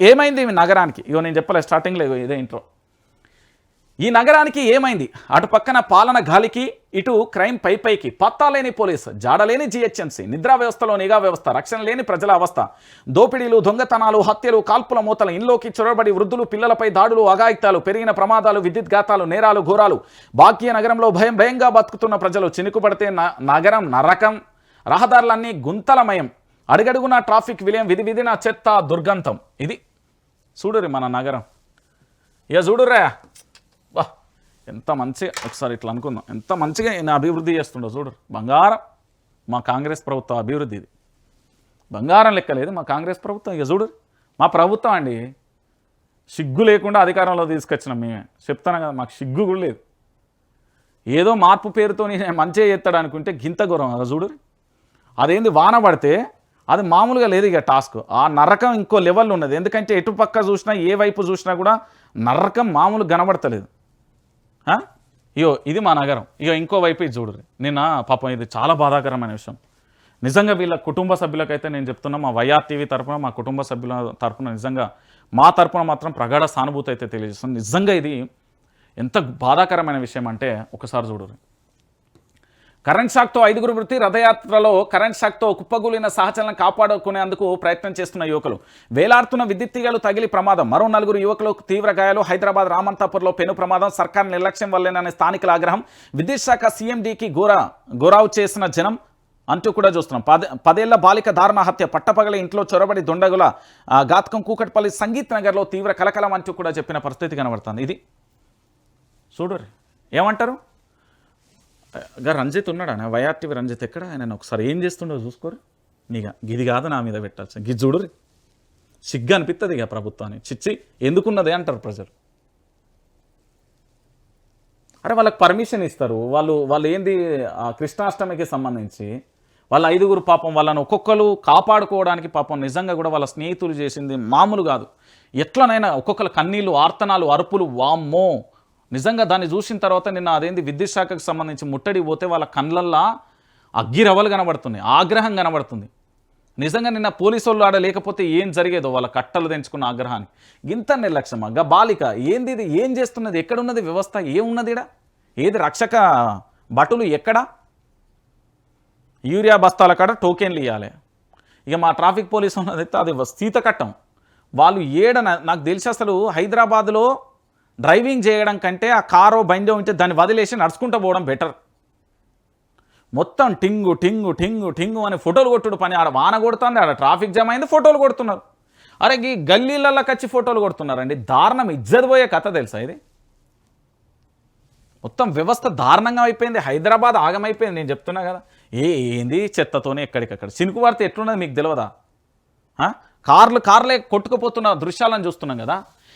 ఏమైంది ఈ నగరానికి? ఇగో నేను చెప్పలే స్టార్టింగ్లో ఇగో ఇదే ఇంట్రో ఈ నగరానికి ఏమైంది? అటు పక్కన పాలన గాలికి ఇటు క్రైమ్ పై పైకి. పత్తా లేని పోలీసు జాడలేని జిహెచ్ఎంసీ నిద్రా వ్యవస్థలో నిఘా వ్యవస్థ రక్షణ లేని ప్రజల అవస్థ. దోపిడీలు దొంగతనాలు హత్యలు కాల్పుల మూతలు ఇంట్లోకి చొరబడి వృద్ధులు పిల్లలపై దాడులు అఘాయిత్యాలు పెరిగిన ప్రమాదాలు విద్యుత్ ఘాతాలు నేరాలు ఘోరాలు. భాగ్య నగరంలో భయం భయంగా బతుకుతున్న ప్రజలు చినుకుపడితే న- నగరం నరకం. రహదారులన్నీ గుంతలమయం. అడుగడుగున ట్రాఫిక్ విలయం విధి విధిన చెత్త దుర్గంధం. ఇది చూడురి మన నగరం. ఇక చూడురా వా ఎంత మంచిగా ఒకసారి ఇట్లా అనుకుందాం. ఎంత మంచిగా నేను అభివృద్ధి చేస్తుండో చూడు బంగారం మా కాంగ్రెస్ ప్రభుత్వం అభివృద్ధి ఇది. బంగారం లెక్క లేదు మా కాంగ్రెస్ ప్రభుత్వం. ఇక చూడు మా ప్రభుత్వం అండి సిగ్గు లేకుండా అధికారంలో తీసుకొచ్చినాం మేమే. చెప్తాను కదా మాకు సిగ్గు కూడా లేదు. ఏదో మార్పు పేరుతో నేను మంచిగా చేస్తాడు అనుకుంటే గింత గురం కదా చూడు అదేంది వాన పడితే అది మామూలుగా లేదు ఇక టాస్క్. ఆ నరకం ఇంకో లెవెల్ ఉన్నది. ఎందుకంటే ఎటు పక్క చూసినా ఏ వైపు చూసినా కూడా నరకం మామూలు కనబడతలేదు. ఇయో ఇగో ఇది మా నగరం. ఇగో ఇంకో వైపు ఇది చూడరు నిన్న పాపం ఇది చాలా బాధాకరమైన విషయం. నిజంగా వీళ్ళ కుటుంబ సభ్యులకైతే నేను చెప్తున్నా మా వైఆర్ టీవీ తరపున మా కుటుంబ సభ్యుల తరపున నిజంగా మా తరపున మాత్రం ప్రగాఢ సానుభూతి అయితే తెలియజేస్తుంది నిజంగా ఇది ఎంత బాధాకరమైన విషయం అంటే ఒకసారి చూడరు కరెంట్ షాక్తో ఐదుగురు మృతి రథయాత్రలో కరెంట్ షాక్తో కుప్పగూలిన సహచలను కాపాడుకునేందుకు ప్రయత్నం చేస్తున్న యువకులు. వేలాడుతున్న విద్యుత్ తీగలు తగిలి ప్రమాదం. మరో నలుగురు యువకులు తీవ్ర గాయాలు. హైదరాబాద్ రామంతాపూర్లో పెను ప్రమాదం. సర్కార్ నిర్లక్ష్యం వల్లేననే స్థానికుల ఆగ్రహం. విద్యుత్ శాఖ సీఎండీకి గోరా గోరావు చేసిన జనం అంటూ కూడా చూస్తున్నాం. పదే పదేళ్ళ బాలిక దారుణ హత్య. పట్టపగల ఇంట్లో చొరబడి దొండగుల ఘాతకం కూకట్పల్లి సంగీత్ నగర్లో తీవ్ర కలకలం అంటూ కూడా చెప్పిన పరిస్థితి కనబడుతుంది. ఇది చూడరు. ఏమంటారు? గా రంజిత్ ఉన్నాడా? ఆయన వైఆర్టీవీ రంజిత్ ఎక్కడ? ఆయన ఒకసారి ఏం చేస్తుండో చూసుకోరు? నీగా గిది కాదు నా మీద పెట్టాల్సి గిది చూడరు సిగ్గు అనిపిస్తుంది ఇక ప్రభుత్వాన్ని. చిచ్చి ఎందుకున్నదే అంటారు ప్రజలు. అరే వాళ్ళకి పర్మిషన్ ఇస్తారు. వాళ్ళు వాళ్ళు ఏంది ఆ కృష్ణాష్టమికి సంబంధించి వాళ్ళ ఐదుగురు పాపం వాళ్ళని ఒక్కొక్కరు కాపాడుకోవడానికి పాపం నిజంగా కూడా వాళ్ళ స్నేహితులు చేసింది మామూలు కాదు. ఎట్లనైనా ఒక్కొక్కరు కన్నీళ్ళు ఆర్తనాలు అరుపులు వామ్మో. నిజంగా దాన్ని చూసిన తర్వాత నిన్న అదేంది విద్యుత్ శాఖకు సంబంధించి ముట్టడి పోతే వాళ్ళ కళ్ళల్లా అగ్గిరవలు కనబడుతున్నాయి ఆగ్రహం కనబడుతుంది. నిజంగా నిన్న పోలీసు వాళ్ళు ఆడ లేకపోతే ఏం జరిగేదో వాళ్ళ కట్టలు తెంచుకున్న ఆగ్రహానికి ఇంత నిర్లక్ష్యమా? గా బాలిక ఏంది ఇది? ఏం చేస్తున్నది? ఎక్కడున్నది వ్యవస్థ? ఏమున్నది ఇడ ఏది రక్షక భటులు ఎక్కడా? యూరియా బస్తాల కాడ టోకెన్లు ఇవ్వాలి ఇక మా ట్రాఫిక్ పోలీసు ఉన్నదైతే అది సీత కట్టం. వాళ్ళు ఏడ నాకు తెలిసి అసలు హైదరాబాద్లో డ్రైవింగ్ చేయడం కంటే ఆ కారో బండి ఉంటే దాన్ని వదిలేసి నడుచుకుంటూ పోవడం బెటర్. మొత్తం టింగు టింగు టింగు టింగు అని ఫోటోలు కొట్టుడు పని. ఆడ వాన కొడుతుంది ఆడ ట్రాఫిక్ జామ్ అయింది ఫోటోలు కొడుతున్నారు. అరే ఈ గల్లీలలోకి వచ్చి ఫోటోలు కొడుతున్నారండి. దారుణం ఇజ్జత్ పోయే కథ తెలుసా ఇది? మొత్తం వ్యవస్థ దారుణంగా అయిపోయింది. హైదరాబాద్ ఆగమైపోయింది నేను చెప్తున్నా కదా. ఏ ఏంది చెత్తతోనే ఎక్కడికక్కడ? చినుకు పడితే ఎట్లున్నది మీకు తెలియదా కార్లు కార్లే కొట్టుకుపోతున్న దృశ్యాలను చూస్తున్నాం కదా.